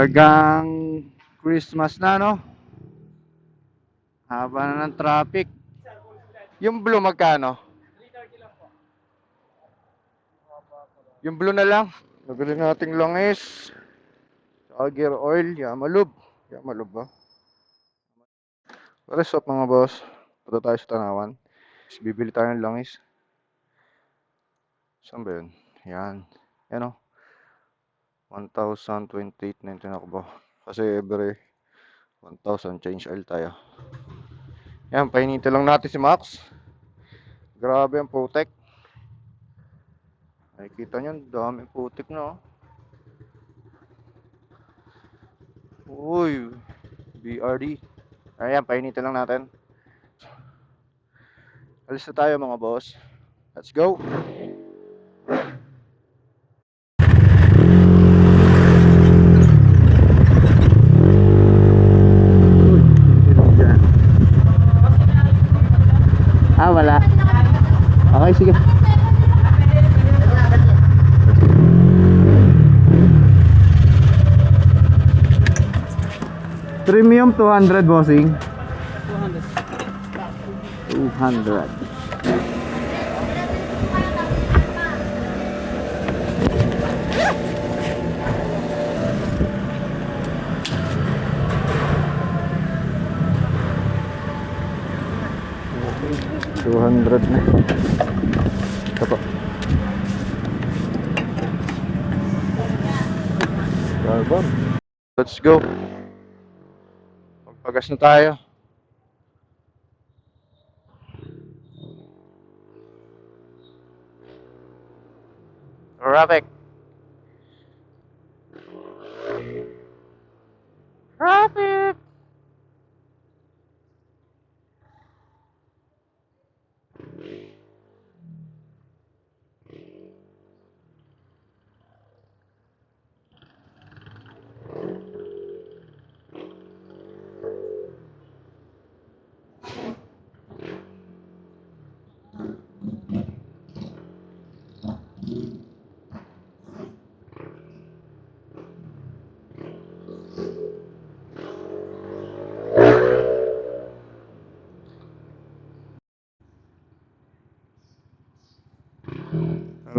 Talagang Christmas na, no? Haba na ng traffic. Yung blue magkano? Yung blue na lang. Nabili nating langis. Saka gear oil. Yamalub. Yamalub ba? What's up mga boss? Punta tayo sa Tanawan. Bibili tayo ng langis. Saan ba yun? Yan. Yan o. 1,028.19 ako ba? Kasi every 1,000 change oil tayo. Yan, painitin lang natin si Max. Grabe ang putek. Nakikita nyo, daming putik na. oh. Uy, BRD. Ayan, painitin lang natin. Alis na tayo mga boss. Let's go. Ah, wala. Okay, sige. Premium 200 bossing. 200. 200. road na. Ito po. Let's go. Magpagas na tayo. Traffic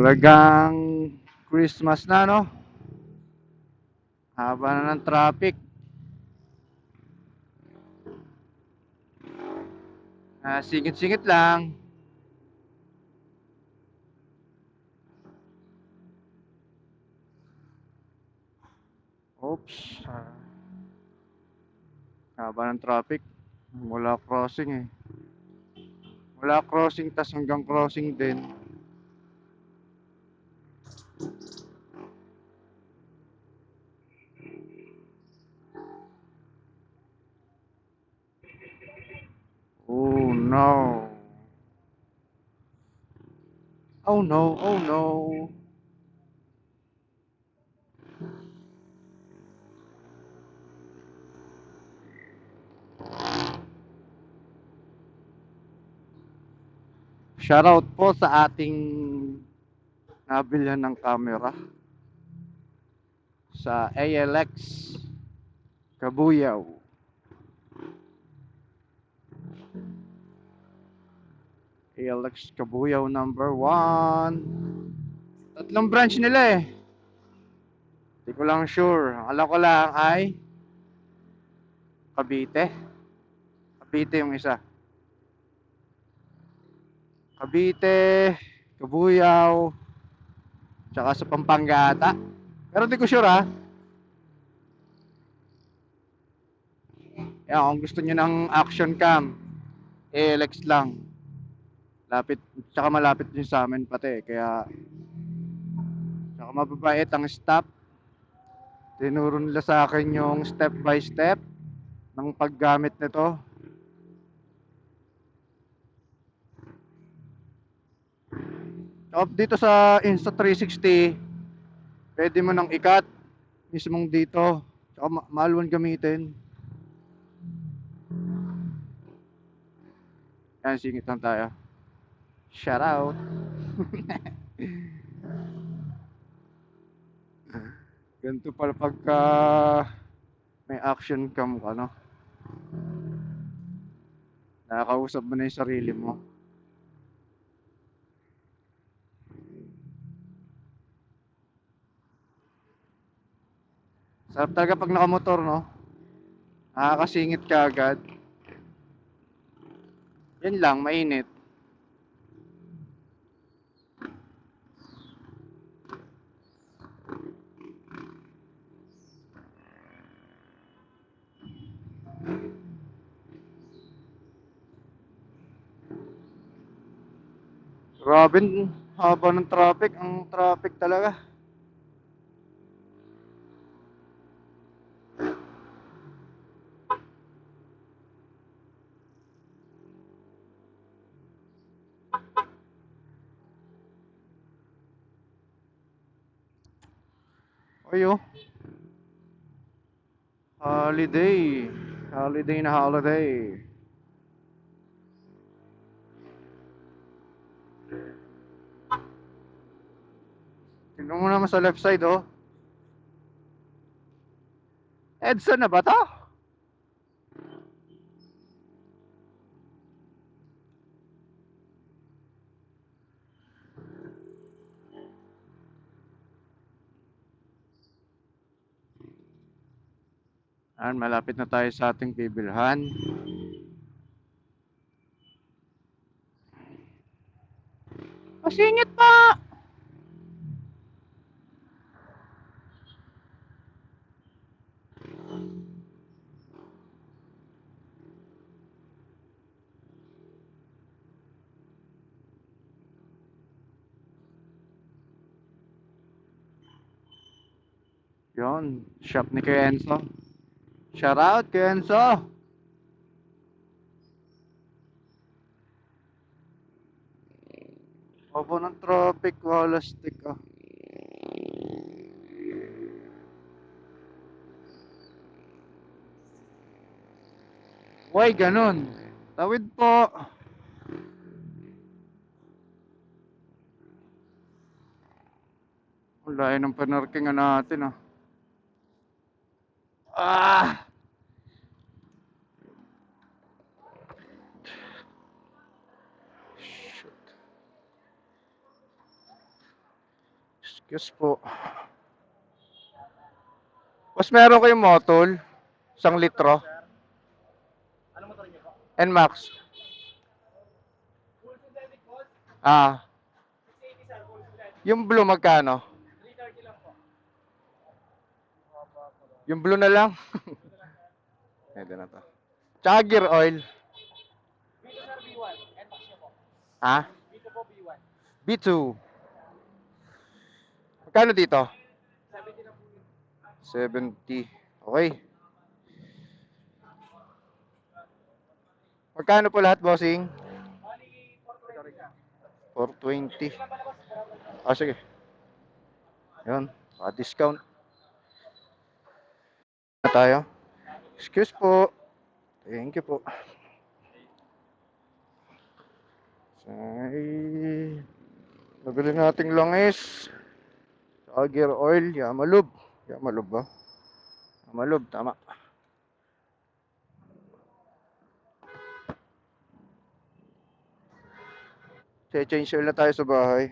Talagang Christmas na, no? Haba na ng traffic. Ah, singit-singit lang. Oops. Haba ng traffic. Wala crossing eh. Wala crossing tas hanggang crossing din. Oh no. Oh no, oh no. Shoutout po sa ating nabilhan ng camera sa ALX Kabuyaw. ALX Kabuyaw number 1. Tatlong branch nila eh. Hindi ko lang sure. Alam ko lang ay Cavite. Cavite yung isa. Cavite, Kabuyaw, tsaka sa Pampanga ata. Pero di ko sure ha. Yan, kung gusto niyo ng action cam, ALX lang. Lapit, tsaka malapit din sa amin pati. Kaya, tsaka mababait ang stop. Tinuro nila sa akin yung step by step ng paggamit nito. Tsaka dito sa Insta360, pwede mo nang ikat mismong dito. Tsaka ma- gamitin. Yan, singit lang tayo. Shout out. Ganito pala pagka may action cam ka, no? Nakakausap mo na yung sarili mo. Sarap talaga pag nakamotor, no? Nakakasingit ka agad. Yan lang, mainit. Grabe, haba ng traffic. Ang traffic talaga. Ayo. Holiday. Holiday na holiday. Tingnan mo naman sa left side, oh. Edson na ba to? Ayan, malapit na tayo sa ating bibilhan. Masingit pa! Yon, shop ni Kuya Enzo. Shout out, Kuya Enzo! Opo ng traffic, wala stick ah. Why ganun? Tawid po. Wala yun ang natin ah. Ah! Shoot. Excuse po. Mas meron kayong motol? Isang litro? Ano motor niyo po? NMAX? Ah, 680 sir, full synthetic. yung blue magkano? 330 lang po. Yung blue na lang? Ito na to. Tsaka gear oil. Dito sir, B1. NMAX niyo po. Ha? Dito po, B1. B2. Magkano dito? 70 na po yun. 70. Okay. Magkano po lahat, bossing? Bali, 420 siya. 420. Ilan ba na boss? Barabar. Ah, sige. Yun. Pa-discount. Na tayo. Excuse po. Thank you po. Ay, nabili nating langis. Saka gear oil. Yamalub. Yamalub ba? Yamalub, tama. Che-change oil na tayo sa bahay.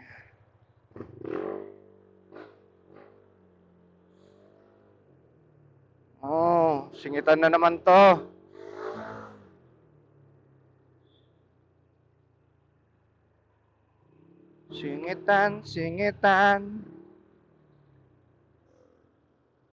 Oh, singitan na naman to. Singitan, singitan.